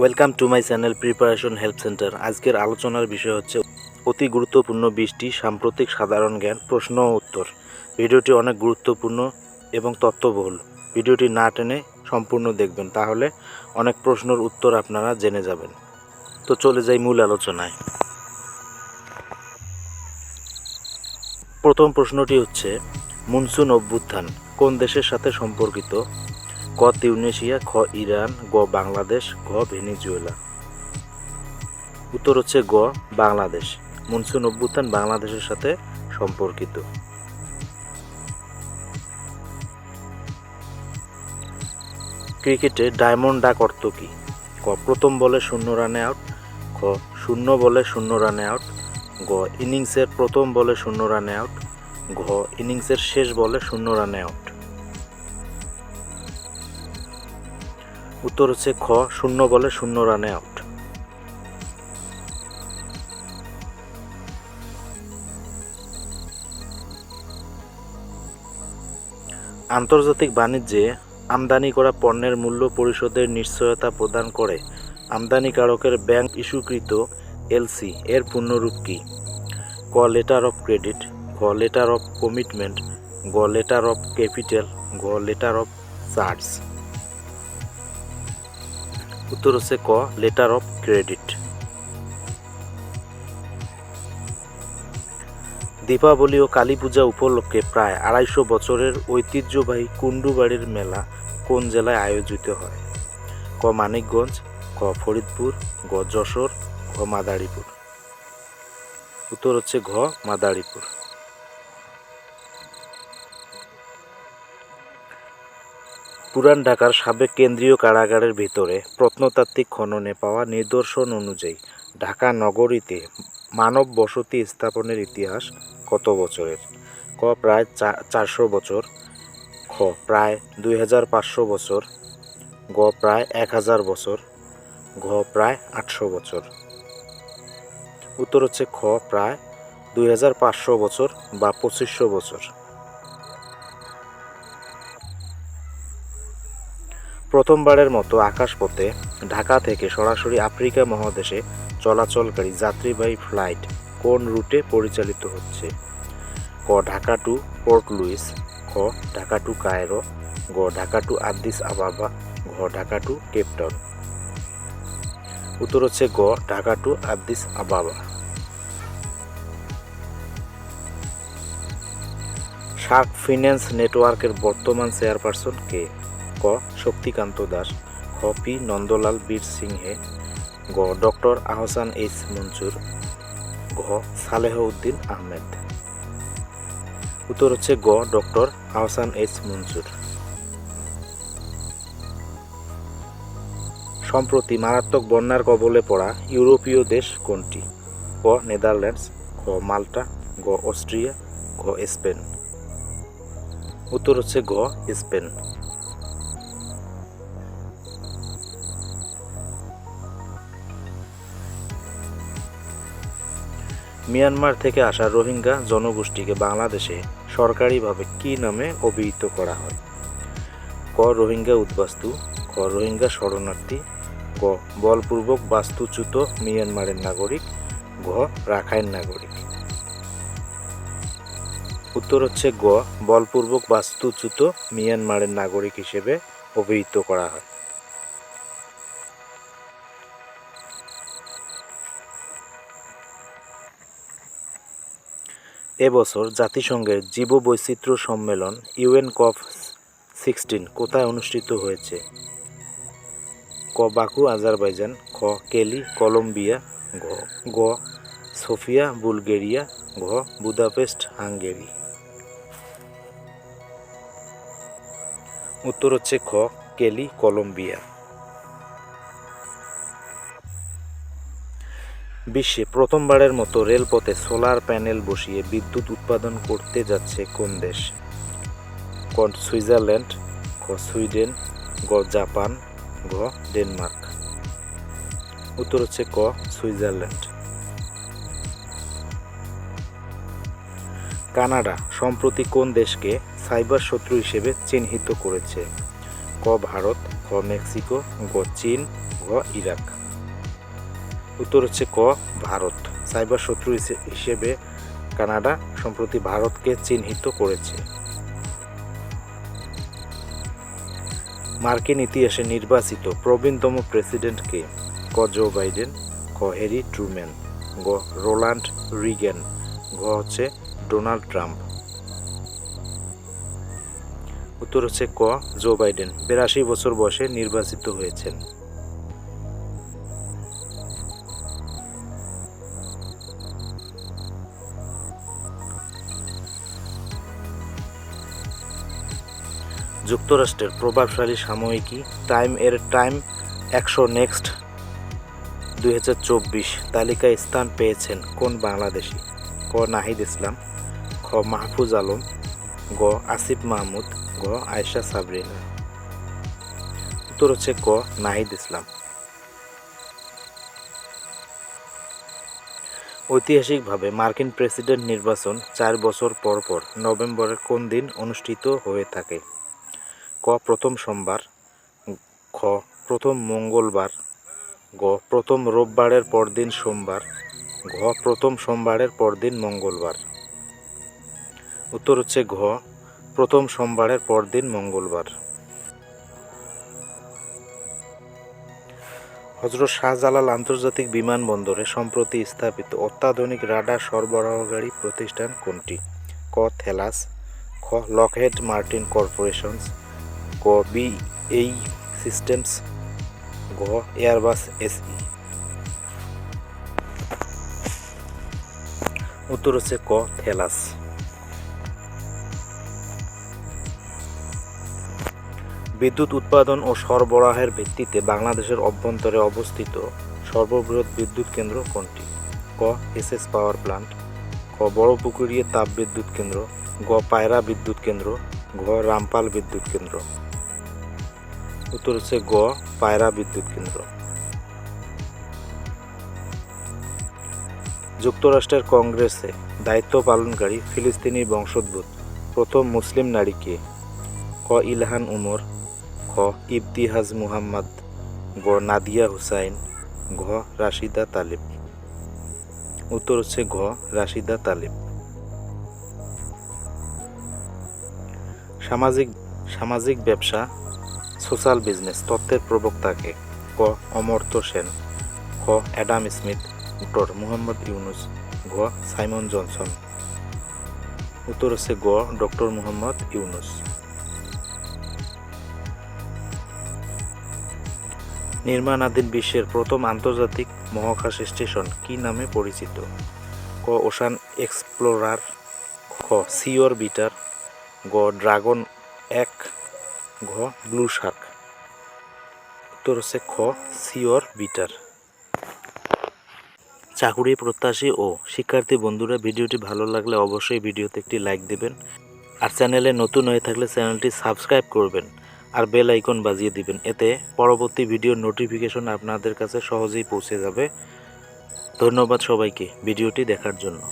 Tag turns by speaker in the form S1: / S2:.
S1: Welcome to my channel preparation help centre আজকের আলোচনার বিষয় হচ্ছে অতি গুরুত্বপূর্ণ বৃষ্টি, সাম্প্রতিক সাধারণ জ্ঞান, প্রশ্ন ও উত্তর। ভিডিওটি অনেক গুরুত্বপূর্ণ এবং তথ্যবহুল। ভিডিওটি না টেনে সম্পূর্ণ দেখবেন, তাহলে অনেক প্রশ্নের উত্তর আপনারা জেনে যাবেন। তো চলে যাই মূল আলোচনায়। প্রথম প্রশ্নটি হচ্ছে, মনসুন অভ্যুত্থান কোন দেশের সাথে সম্পর্কিত? ক তিউনেশিয়া খ ইরান, গ বাংলাদেশ, ঘ ভেনিজুয়েলা। উত্তর হচ্ছে গ বাংলাদেশ। মনসুন অভ্যুত্থান বাংলাদেশের সাথে সম্পর্কিত। ক্রিকেটে ডায়মন্ড ডাক অর্থ কী? ক, প্রথম বলে শূন্য রানে আউট। খ, শূন্য বলে শূন্য রানে আউট। গ, ইনিংসের প্রথম বলে শূন্য রানে আউট। ঘ, ইনিংসের শেষ বলে শূন্য রানে আউট। উত্তর হচ্ছে খ, শূন্য বলে শূন্য রানে আউট আন্তর্জাতিক বাণিজ্যে আমদানি করা পণ্যের মূল্য পরিশোধের নিশ্চয়তা প্রদান করে আমদানিকারকের ব্যাংক ইস্যুকৃত এলসি, এর পূর্ণরূপ কি? ক লেটার অফ ক্রেডিট গ লেটার অফ কমিটমেন্ট গ লেটার অফ ক্যাপিটাল গ লেটার অফ চার্জ উত্তর হচ্ছে ক লেটার অফ ক্রেডিট দীপাবলি ও কালী পূজা উপলক্ষে প্রায় আড়াইশো বছরের ঐতিহ্যবাহী কুণ্ডুবাড়ির মেলা কোন জেলায় আয়োজিত হয়? ক, মানিকগঞ্জ, ক, ফরিদপুর, গ, যশোর ঘ মাদারীপুর। উত্তর হচ্ছে ঘ, মাদারীপুর। পুরান ঢাকার সাবেক কেন্দ্রীয় কারাগারের ভিতরে প্রত্নতাত্ত্বিক খননে পাওয়া নিদর্শন অনুযায়ী ঢাকা নগরীতে মানব বসতি স্থাপনের ইতিহাস কত বছরের? ক, প্রায় চারশো বছর। খ, প্রায় দুই হাজার পাঁচশো বছর। গ, প্রায় এক হাজার বছর। ঘ, প্রায় আটশো বছর। উত্তর হচ্ছে খ, প্রায় দুই হাজার পাঁচশো বছর বা পঁচিশশো বছর। প্রথমবারের মতো আকাশপথে ঢাকা থেকে সরাসরি আফ্রিকা মহাদেশে চলাচলকারী যাত্রীবাহী ফ্লাইট কোন রুটে পরিচালিত হচ্ছে? ক, ঢাকা টু পোর্ট লুইস, খ, ঢাকা টু কায়রো, গ, ঢাকা টু আদিস আবাবা, ঘ, ঢাকা টু কেপটাউন উত্তর হচ্ছে গ, ঢাকা টু আদিস আবাবা। শার্ক ফিন্যান্স নেটওয়ার্কের বর্তমান চেয়ারপারসন কে? ক, শক্তিকান্ত দাস খ পি, নন্দলাল বীর সিংহে, গ, ডক্টর আহসান এইচ মঞ্জুর, ঘ সালেহ উদ্দিন আহমেদ। উত্তর হচ্ছে গ, ডক্টর আহসান এইচ মঞ্জুর। সম্প্রতি মারাত্মক বন্যার কবলে পড়া ইউরোপীয় দেশ কোনটি? ক, নেদারল্যান্ডস, খ, মাল্টা, গ, অস্ট্রিয়া ঘ স্পেন। উত্তর হচ্ছে গ, স্পেন। মিয়ানমার থেকে আসা রোহিঙ্গা জনগোষ্ঠীকে বাংলাদেশে সরকারিভাবে কী নামে অভিহিত করা হয়? ক, রোহিঙ্গা উদ্বাস্তু। খ, রোহিঙ্গা শরণার্থী। গ, বলপূর্বক বাস্তুচ্যুত মিয়ানমারের নাগরিক। ঘ, রাখাইন নাগরিক। উত্তর হচ্ছে গ, বলপূর্বক বাস্তুচ্যুত মিয়ানমারের নাগরিক হিসেবে অভিহিত করা হয়। এবছর জাতিসংঘের জীববৈচিত্র্য সম্মেলন ইউএন কপ সিক্সটিন কোথায় অনুষ্ঠিত হয়েছে? ক, বাকু, আজারবাইজান, খ, কেলি, কলম্বিয়া, ঘ, গ, সোফিয়া, বুলগেরিয়া, ঘ, বুদাপেস্ট, হাঙ্গেরি। উত্তর হচ্ছে খ, কেলি, কলম্বিয়া। বিশ্বে প্রথমবারের মতো রেলপথে সোলার প্যানেল বসিয়ে বিদ্যুৎ উৎপাদন করতে যাচ্ছে কোন দেশ? ক সুইজারল্যান্ড খ সুইডেন, গ জাপান, গ ডেনমার্ক। উত্তর হচ্ছে ক, সুইজারল্যান্ড। কানাডা, সম্প্রতি কোন দেশকে সাইবার শত্রু হিসেবে চিহ্নিত করেছে? ক ভারত খ মেক্সিকো, গ চীন ঘ ইরাক। উত্তর হচ্ছে ক, ভারত। সাইবার শত্রু হিসেবে কানাডা সম্প্রতি ভারতকে চিহ্নিত করেছে। মার্কিন ইতিহাসে নির্বাচিত প্রবীণতম প্রেসিডেন্ট কে? ক, জো বাইডেন, ক, হ্যারি ট্রুম্যান, গ, রোলান্ড রিগেন ঘ, হচ্ছে ডোনাল্ড ট্রাম্প। উত্তর হচ্ছে ক, জো বাইডেন। বিরাশি বছর বয়সে নির্বাচিত হয়েছেন। যুক্তরাষ্ট্রের প্রভাবশালী সাময়িকী টাইম এর টাইম একশো নেক্সট দুই হাজার চব্বিশ তালিকায় স্থান পেয়েছেন কোন বাংলাদেশি? ক. নাহিদ ইসলাম, খ. মাহফুজ আলম, গ. আসিফ মাহমুদ, গ. আয়শা সাবরিনা। উত্তর হচ্ছে ক. নাহিদ ইসলাম। ঐতিহাসিকভাবে মার্কিন প্রেসিডেন্ট নির্বাচন চার বছর পর পর নভেম্বরের কোন দিন অনুষ্ঠিত হয়ে থাকে? ক প্রথম সোমবার, খ প্রথম মঙ্গলবার, গ প্রথম রোববারের পরদিন সোমবার, ঘ প্রথম সোমবারের পরদিন মঙ্গলবার। উত্তর হচ্ছে ঘ প্রথম সোমবারের পরদিন মঙ্গলবার। হজরত শাহজালাল আন্তর্জাতিক বিমানবন্দরে সম্প্রতি স্থাপিত অত্যাধুনিক রাডার সরবরাহকারী প্রতিষ্ঠান কোনটি? ক থেলাস, খ লকহেড মার্টিন কর্পোরেশনস ক বি এই সিস্টেমস ঘ এয়ারবাস এসই উত্তর হচ্ছে ক থেলাস বিদ্যুৎ উৎপাদন ও সরবরাহের ভিত্তিতে বাংলাদেশের অভ্যন্তরে অবস্থিত সর্ববৃহৎ বিদ্যুৎ কেন্দ্র কোনটি? ক এসএস পাওয়ার প্লান্ট ক, বড় পুকুরিয়ে তাপ বিদ্যুৎ কেন্দ্র। গ, পায়রা বিদ্যুৎ কেন্দ্র। ঘ রামপাল বিদ্যুৎ কেন্দ্র। উত্তর হচ্ছে গ, পায়রা বিদ্যুৎ কেন্দ্র। যুক্তরাষ্ট্রের কংগ্রেসে দায়িত্ব পালনকারী ফিলিস্তিনি বংশোদ্ভূত প্রথম মুসলিম নারী কে? ক, ইলহান উমর, খ, ইবতিহাজ মুহাম্মদ, গ, নাদিয়া হুসাইন, ঘ, রাশিদা তালিব। উত্তর হচ্ছে ঘ, রাশিদা তালিব। সামাজিক সামাজিক ব্যবসা সোশ্যাল বিজনেস তত্ত্বের প্রবক্তাকে ক. অমর্ত্য সেন, খ. অ্যাডাম স্মিথ, উত্তর মুহাম্মদ ইউনুস, ঘ. Simon Johnson. উত্তর হচ্ছে গ. ডক্টর মুহাম্মদ ইউনুস। নির্মাণাধীন বিশ্বের প্রথম আন্তর্জাতিক মহাকাশ স্টেশন কি নামে পরিচিত? ক. ওশান এক্সপ্লোরার, খ. সিওর বিটার, গ. ড্রাগন এক ঘ, ব্লু শার্ক উত্তর হচ্ছে খ, সিওর বিটার। চাকুরি, প্রত্যাশী ও শিক্ষার্থী বন্ধুরা, ভিডিওটি ভালো লাগলে অবশ্যই ভিডিওতে একটি লাইক দেবেন। আর চ্যানেলে নতুন হয়ে থাকলে চ্যানেলটি সাবস্ক্রাইব করবেন আর বেল আইকন বাজিয়ে দিবেন। এতে পরবর্তী ভিডিওর নোটিফিকেশন আপনাদের কাছে সহজেই পৌঁছে যাবে। ধন্যবাদ সবাইকে ভিডিওটি দেখার জন্য।